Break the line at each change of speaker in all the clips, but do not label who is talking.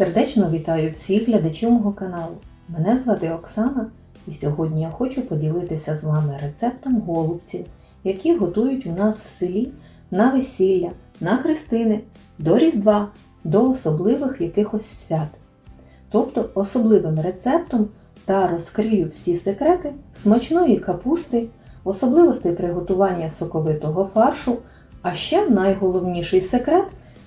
Сердечно вітаю всіх глядачів мого каналу. Мене звати Оксана, і сьогодні я хочу поділитися з вами рецептом голубців, які готують у нас в селі на весілля, на хрестини, до Різдва, до особливих якихось свят. Тобто особливим рецептом та розкрию всі секрети смачної капусти, особливостей приготування соковитого фаршу, а ще найголовніший секрет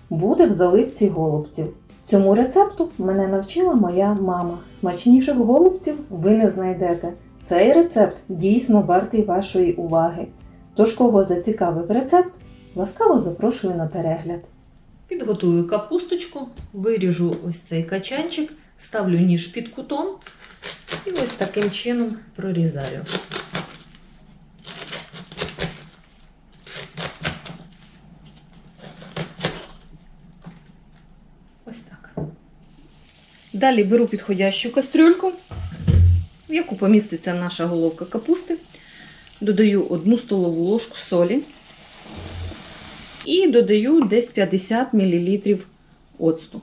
буде в заливці голубців. Цьому рецепту мене навчила моя мама. Смачніших голубців ви не знайдете. Цей рецепт дійсно вартий вашої уваги. Тож, кого зацікавив рецепт, ласкаво запрошую на перегляд. Підготую капусточку, виріжу ось цей качанчик, ставлю ніж під кутом і ось таким чином прорізаю. Ось так. Далі беру підходящу кастрюльку, в яку поміститься наша головка капусти. Додаю 1 столову ложку солі і додаю десь 50 мл оцту.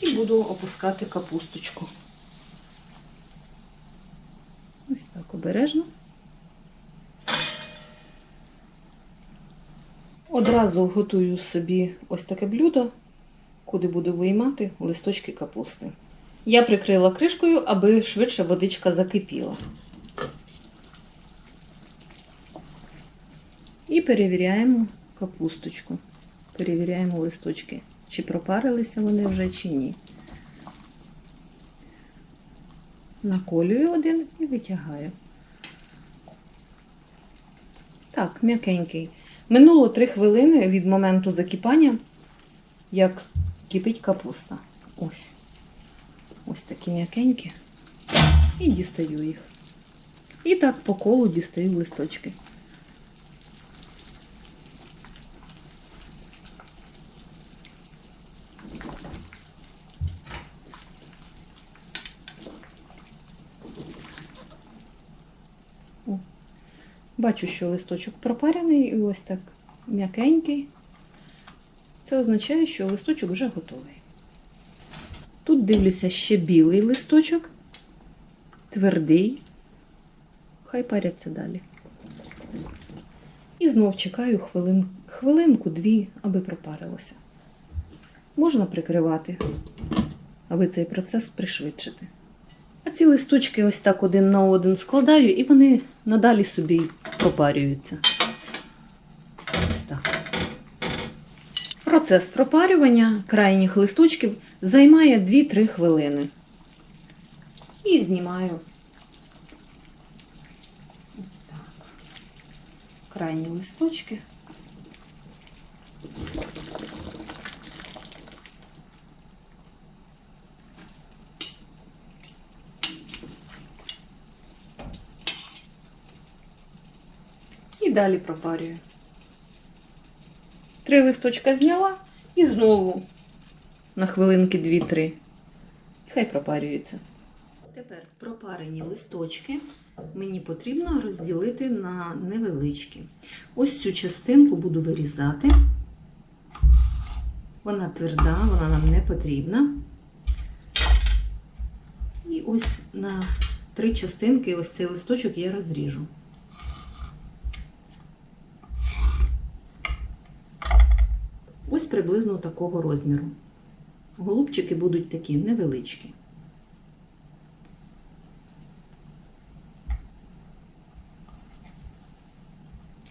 І буду опускати капусточку. Ось так обережно. Одразу готую собі ось таке блюдо, куди буду виймати листочки капусти. Я прикрила кришкою, аби швидше водичка закипіла. І перевіряємо капусточку. Перевіряємо листочки, чи пропарилися вони вже, чи ні. Наколюю один і витягаю. Так, м'якенький. Минуло 3 хвилини від моменту закипання, як кипить капуста. Ось. Ось такі м'якенькі. І дістаю їх. І так по колу дістаю листочки. Бачу, що листочок пропарений і ось так м'якенький. Це означає, що листочок вже готовий. Тут дивлюся ще білий листочок, твердий. Хай паряться далі. І знов чекаю хвилин, хвилинку-дві, аби пропарилося. Можна прикривати, аби цей процес пришвидшити. А ці листочки ось так один на один складаю, і вони надалі собі пропарюються. Ось так. Процес пропарювання крайніх листочків займає 2-3 хвилини. І знімаю. Ось так. Крайні листочки. І далі пропарюю. Три листочка зняла і знову на хвилинки 2-3. Хай пропарюється. Тепер пропарені листочки мені потрібно розділити на невеличкі. Ось цю частинку буду вирізати. Вона тверда, вона нам не потрібна. І ось на три частинки ось цей листочок я розріжу. Ось приблизно такого розміру. Голубчики будуть такі невеличкі.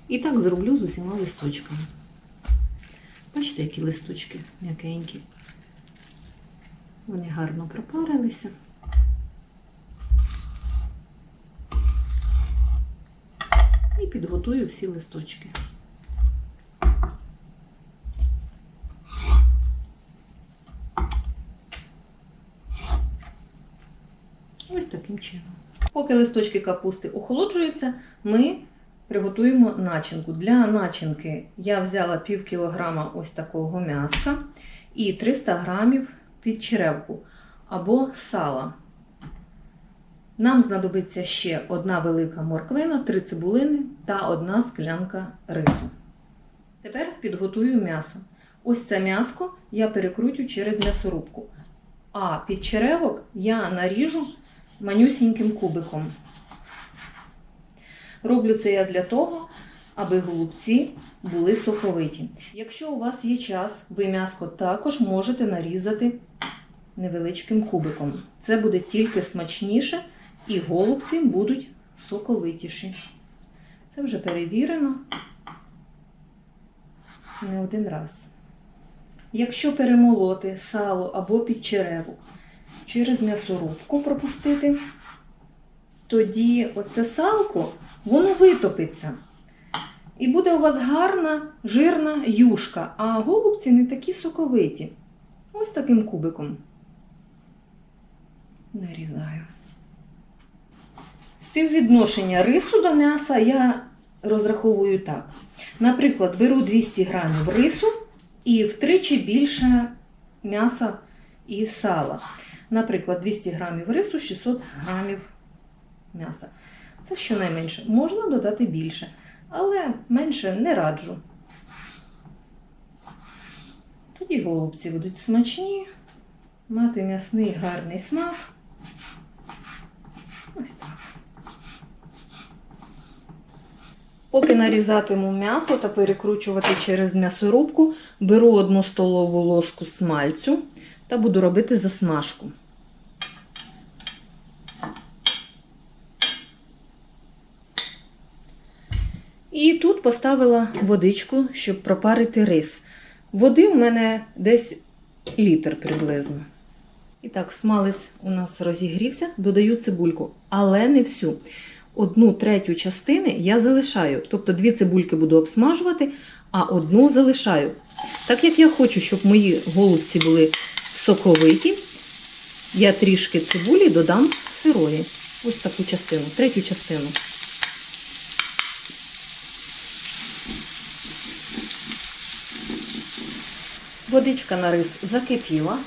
І так зроблю з усіма листочками. Бачите, які листочки м'якенькі. Вони гарно пропарилися. І підготую всі листочки. Ось таким чином. Поки листочки капусти охолоджуються, ми приготуємо начинку. Для начинки я взяла пів кілограма ось такого м'яска і 300 грамів підчеревку або сала. Нам знадобиться ще одна велика морквина, 3 цибулини та одна склянка рису. Тепер підготую м'ясо. Ось це м'яско я перекрутю через м'ясорубку. А під черевок я наріжу манюсіньким кубиком. Роблю це я для того, аби голубці були соковиті. Якщо у вас є час, ви м'яско також можете нарізати невеличким кубиком. Це буде тільки смачніше і голубці будуть соковитіші. Це вже перевірено не один раз. Якщо перемолоти сало або підчеревок через м'ясорубку пропустити, тоді оце салко воно витопиться. І буде у вас гарна жирна юшка, а голубці не такі соковиті. Ось таким кубиком. Нарізаю. Співвідношення рису до м'яса я розраховую так. Наприклад, беру 200 грамів рису і втричі більше м'яса і сала. Наприклад, 200 грамів рису, 600 грамів м'яса. Це щонайменше. Можна додати більше, але менше не раджу. Тоді голубці будуть смачні, мати м'ясний гарний смак. Ось так. Поки нарізатиму м'ясо та перекручувати через м'ясорубку, беру одну столову ложку смальцю та буду робити засмажку. І тут поставила водичку, щоб пропарити рис. Води у мене десь літр приблизно. І так, смалець у нас розігрівся, додаю цибульку, але не всю. Одну третю частини я залишаю. Тобто дві цибульки буду обсмажувати, а одну залишаю. Так як я хочу, щоб мої голубці були соковиті, я трішки цибулі додам сирої. Ось таку частину, третю частину. Водичка на рис закипіла.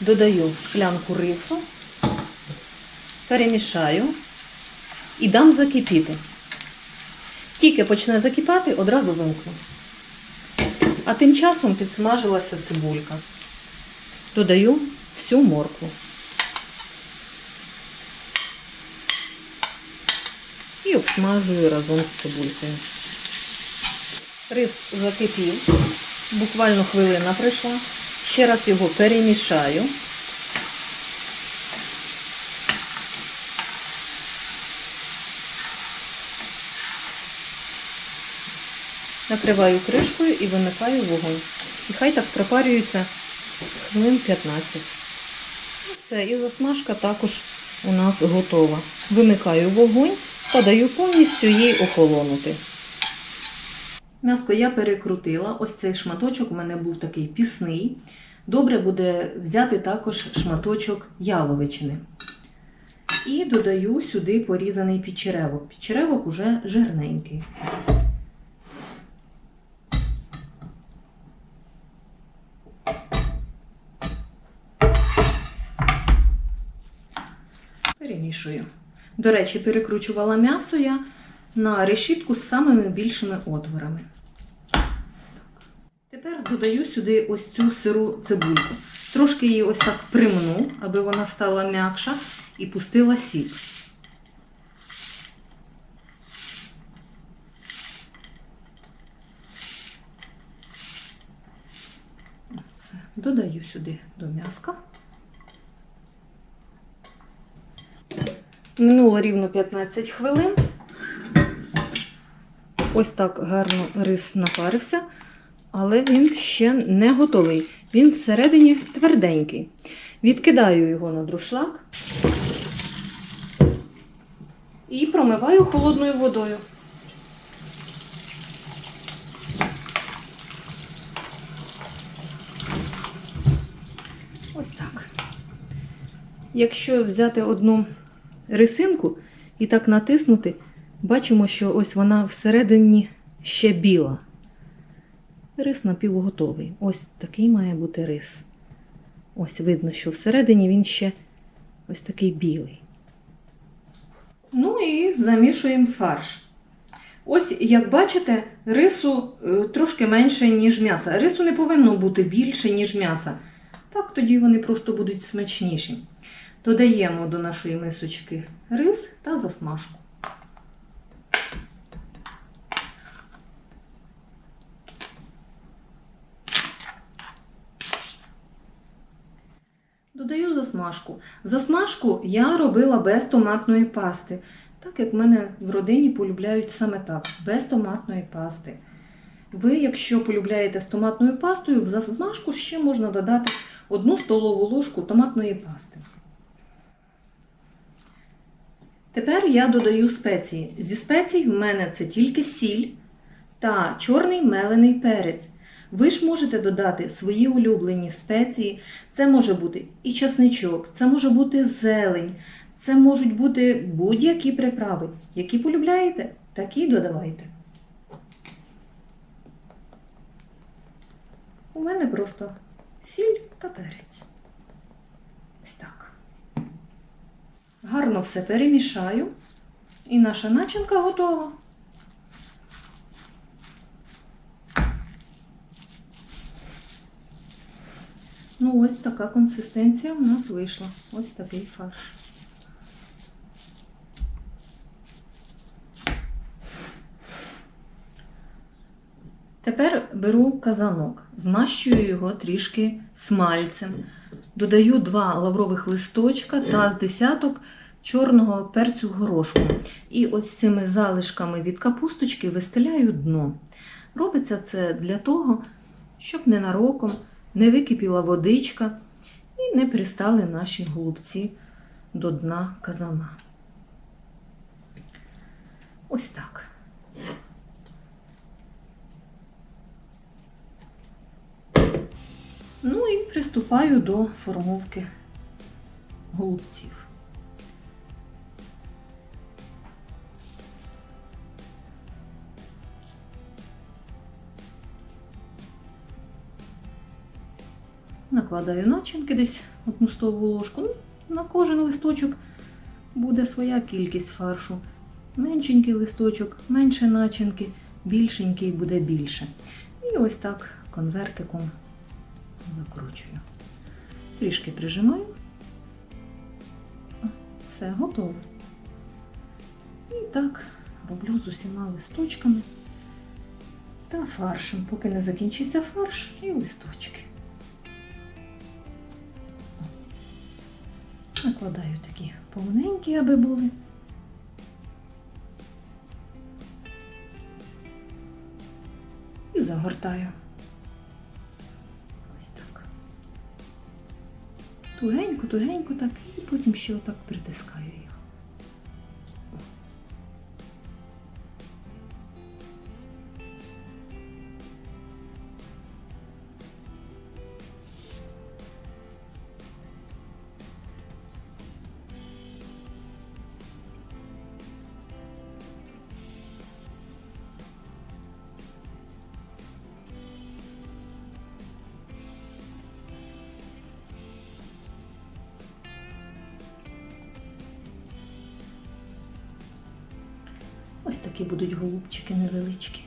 Додаю склянку рису, перемішаю і дам закипіти. Тільки почне закипати, одразу вимкну. А тим часом підсмажилася цибулька. Додаю всю моркву. І обсмажую разом з цибулькою. Рис закипів, буквально хвилина пройшла. Ще раз його перемішаю. Накриваю кришкою і вимикаю вогонь. І хай так пропарюється хвилин 15. Все, і засмажка також у нас готова. Вимикаю вогонь та даю повністю їй охолонути. М'яско я перекрутила. Ось цей шматочок у мене був такий пісний. Добре буде взяти також шматочок яловичини. І додаю сюди порізаний підчеревок. Підчеревок уже жирненький. Перемішую. До речі, перекручувала м'ясо я на решітку з самими більшими отворами. Тепер додаю сюди ось цю сиру цибульку. Трошки її ось так примну, аби вона стала м'якша і пустила сік. Все. Додаю сюди до м'яска. Минуло рівно 15 хвилин. Ось так гарно рис напарився, але він ще не готовий. Він всередині тверденький. Відкидаю його на друшлак і промиваю холодною водою. Ось так. Якщо взяти одну рисинку і так натиснути, бачимо, що ось вона всередині ще біла. Рис напівготовий. Ось такий має бути рис. Ось видно, що всередині він ще ось такий білий. Ну і замішуємо фарш. Ось, як бачите, рису е, трошки менше, ніж м'яса. Рису не повинно бути більше, ніж м'яса. Так тоді вони просто будуть смачніші. Додаємо до нашої мисочки рис та засмажку. Додаю засмажку. Засмажку я робила без томатної пасти, так як в мене в родині полюбляють саме так, без томатної пасти. Ви, якщо полюбляєте з томатною пастою, в засмажку ще можна додати одну столову ложку томатної пасти. Тепер я додаю спеції. Зі спецій в мене це тільки сіль та чорний мелений перець. Ви ж можете додати свої улюблені спеції. Це може бути і часничок, це може бути зелень, це можуть бути будь-які приправи. Які полюбляєте, такі додавайте. У мене просто сіль та перець. Ось так. Гарно все перемішаю. І наша начинка готова. Ну, ось така консистенція в нас вийшла. Ось такий фарш. Тепер беру казанок, змащую його трішки смальцем. Додаю два лаврових листочка та з десяток чорного перцю горошку. І ось цими залишками від капусточки вистеляю дно. Робиться це для того, щоб ненароком не википіла водичка і не пристали наші голубці до дна казана. Ось так. Ну і приступаю до формовки голубців. Накладаю начинки десь одну столову ложку. Ну, на кожен листочок буде своя кількість фаршу. Меншенький листочок, менше начинки, більшенький буде більше. І ось так конвертиком закручую. Трішки прижимаю. Все, готово. І так роблю з усіма листочками та фаршем, поки не закінчиться фарш і листочки. Накладаю такі повненькі, аби були. І загортаю. Тугенько, тугенько так, і потім ще отак притискаю їх. Ось такі будуть голубчики невеличкі.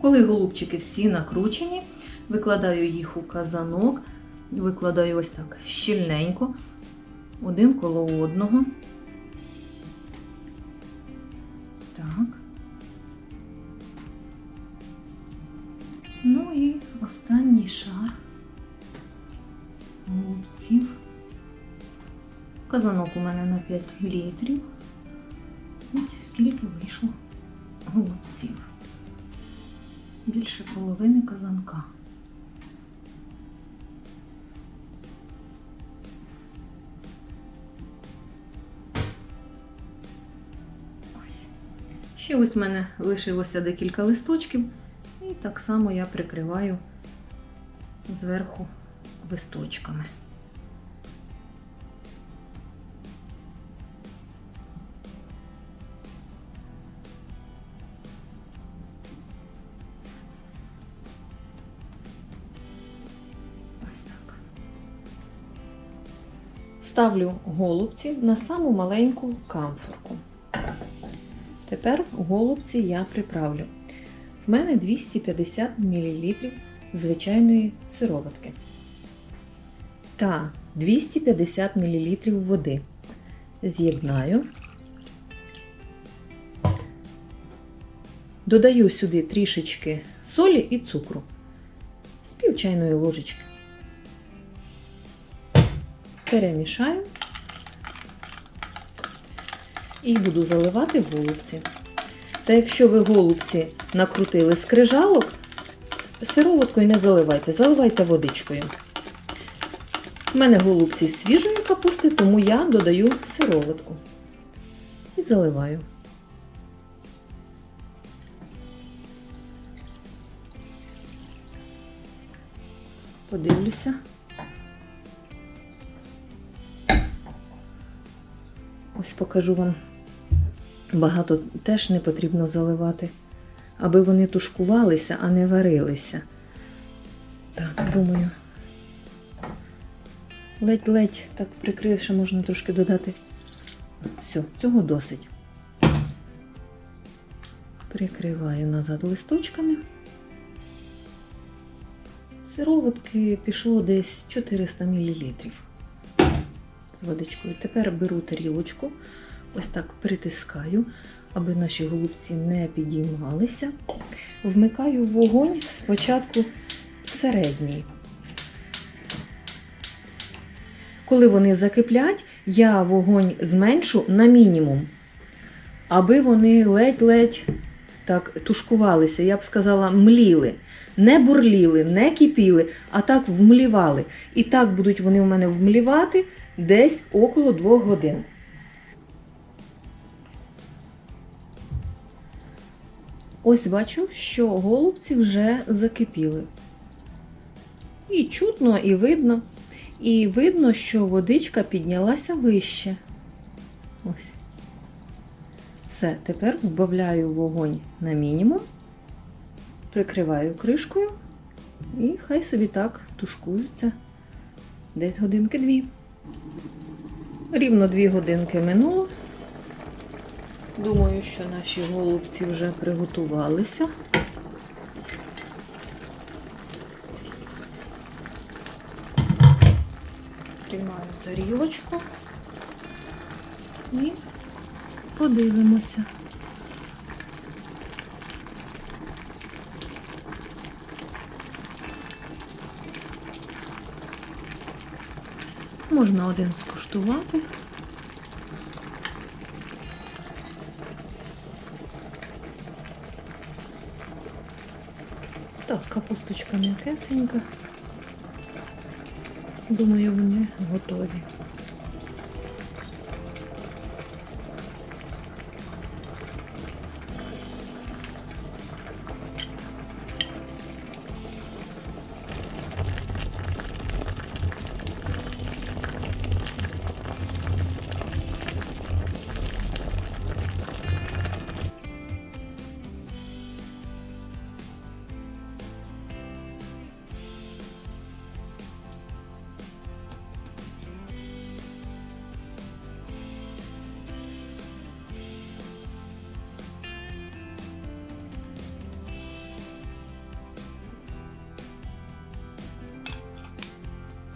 Коли голубчики всі накручені, викладаю їх у казанок, викладаю ось так щільненько, один коло одного. Останній шар голубців. Казанок у мене на 5 літрів. Ось скільки вийшло голубців. Більше половини казанка. Ось. Ще ось в мене лишилося декілька листочків. І так само я прикриваю зверху листочками. Ось так. Ставлю голубці на саму маленьку камфорку. Тепер голубці я приправлю. В мене 250 мл звичайної сироватки та 250 мл води. З'єднаю. Додаю сюди трішечки солі і цукру з пів чайної ложечки. Перемішаю і буду заливати голубці. Та якщо ви голубці накрутили з крижалок, сироваткою не заливайте, заливайте водичкою. У мене голубці з свіжої капусти, тому я додаю сироватку і заливаю. Подивлюся. Ось покажу вам. Багато теж не потрібно заливати, аби вони тушкувалися, а не варилися. Так, думаю. Ледь-ледь так прикрив, що можна трошки додати. Все, цього досить. Прикриваю назад листочками. Сироватки пішло десь 400 мл з водичкою. Тепер беру тарілочку, ось так притискаю, аби наші голубці не підіймалися. Вмикаю вогонь спочатку середній. Коли вони закиплять, я вогонь зменшу на мінімум, аби вони ледь-ледь так тушкувалися, я б сказала, мліли. Не бурліли, не кипіли, а так вмлівали. І так будуть вони у мене вмлівати десь около 2 годин. Ось бачу, що голубці вже закипіли. І чутно, і видно. І видно, що водичка піднялася вище. Ось. Все, тепер вбавляю вогонь на мінімум, прикриваю кришкою і хай собі так тушкуються десь годинки-дві. Рівно дві годинки минуло. Думаю, що наші голубці вже приготувалися. Приймаю тарілочку і подивимося. Можна один скуштувати. Так, капусточка м'якесенька. Думаю, вони готові.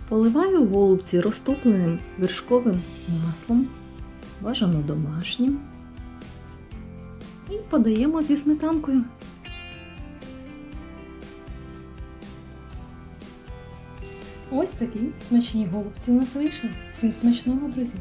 Поливаю голубці розтопленим вершковим маслом, бажано домашнім. І подаємо зі сметанкою. Ось такі смачні голубці у нас вийшли. Всім смачного, друзі!